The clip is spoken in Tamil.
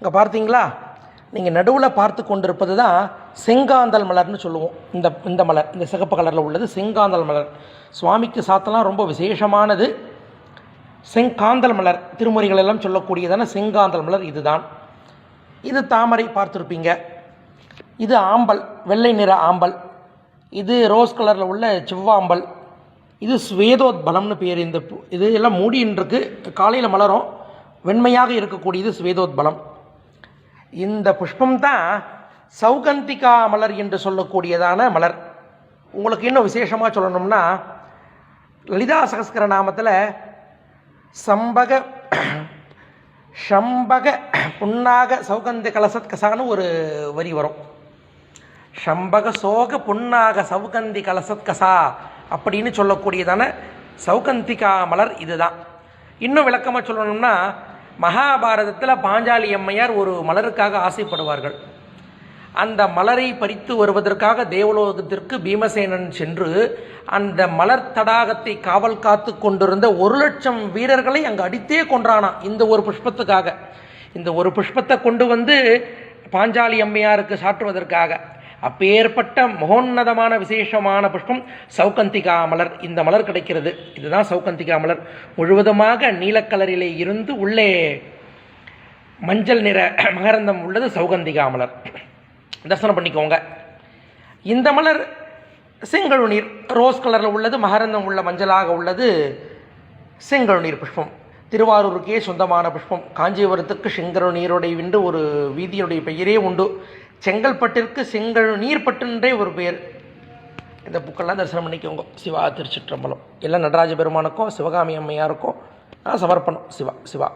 இங்கே பார்த்தீங்களா? நீங்கள் நடுவில் பார்த்து கொண்டிருப்பது தான் செங்காந்தல் மலர்னு சொல்லுவோம். இந்த இந்த மலர் இந்த சிகப்பு கலரில் உள்ளது செங்காந்தல் மலர். சுவாமிக்கு சாத்தலாம் ரொம்ப விசேஷமானது செங்காந்தல் மலர். திருமுறைகள் எல்லாம் சொல்லக்கூடியதான செங்காந்தல் மலர் இதுதான். இது தாமரை பார்த்துருப்பீங்க. இது ஆம்பல் வெள்ளை நிற ஆம்பல். இது ரோஸ் கலரில் உள்ள செவ்வாம்பல். இது ஸ்வேதோத்பலம்னு பேர் இந்த இது எல்லாம் மூடின்னு இருக்கு காலையில் மலரும். வெண்மையாக இருக்கக்கூடியது ஸ்வேதோத்பலம் இந்த புஷ்பம் தான் சௌகந்திகா மலர் என்று சொல்லக்கூடியதான மலர். உங்களுக்கு இன்னும் விசேஷமாக சொல்லணும்னா லலிதா சகஸ்கர நாமத்தில் சம்பக ஷம்பக புன்னாக சௌகந்தி கலசத் கசான்னு ஒரு வரி வரும். ஷம்பக சோக புன்னாக சௌகந்தி கலசத் கசா அப்படின்னு சொல்லக்கூடியதான சௌகந்திகா மலர் இதுதான். இன்னும் விளக்கமாக சொல்லணும்னா மகாபாரதத்தில் பாஞ்சாலி அம்மையார் ஒரு மலருக்காக ஆசைப்படுவார்கள். அந்த மலரை பறித்து வருவதற்காக தேவலோகத்திற்கு பீமசேனன் சென்று அந்த மலர் தடாகத்தை காவல் காத்து கொண்டிருந்த ஒரு லட்சம் வீரர்களை அங்கு அடித்தே கொன்றானாம் இந்த ஒரு புஷ்பத்துக்காக. இந்த ஒரு புஷ்பத்தை கொண்டு வந்து பாஞ்சாலி அம்மையாருக்கு சாற்றுவதற்காக. அப்பேற்பட்ட மகோன்னதமான விசேஷமான புஷ்பம் சௌகந்திகா மலர். இந்த மலர் கிடைக்கிறது. இதுதான் சௌகந்திகா மலர். முழுவதுமாக நீலக்கலரிலே இருந்து உள்ளே மஞ்சள் நிற மகரந்தம் உள்ளது சௌகந்திகா மலர். தரிசனம் பண்ணிக்கோங்க. இந்த மலர் செங்கழுநீர் ரோஸ் கலரில் உள்ளது மகரந்தம் உள்ள மஞ்சளாக உள்ளது செங்கழுநீர் புஷ்பம். திருவாரூருக்கே சொந்தமான புஷ்பம். காஞ்சிபுரத்துக்கு செங்கழுநீருடைய விண்டு ஒரு வீதியினுடைய பெயரே உண்டு. செங்கல்பட்டிற்கு செங்கல் நீர்பட்டுன்றே ஒரு பெயர் இந்த புக்கெல்லாம் தரிசனம் பண்ணிக்கோங்க. சிவா திருச்சிற்றம்பலம். எல்லாம் நடராஜ பெருமானுக்கும் சிவகாமி அம்மையாருக்கும் நான் சமர்ப்பணம். சிவா சிவா.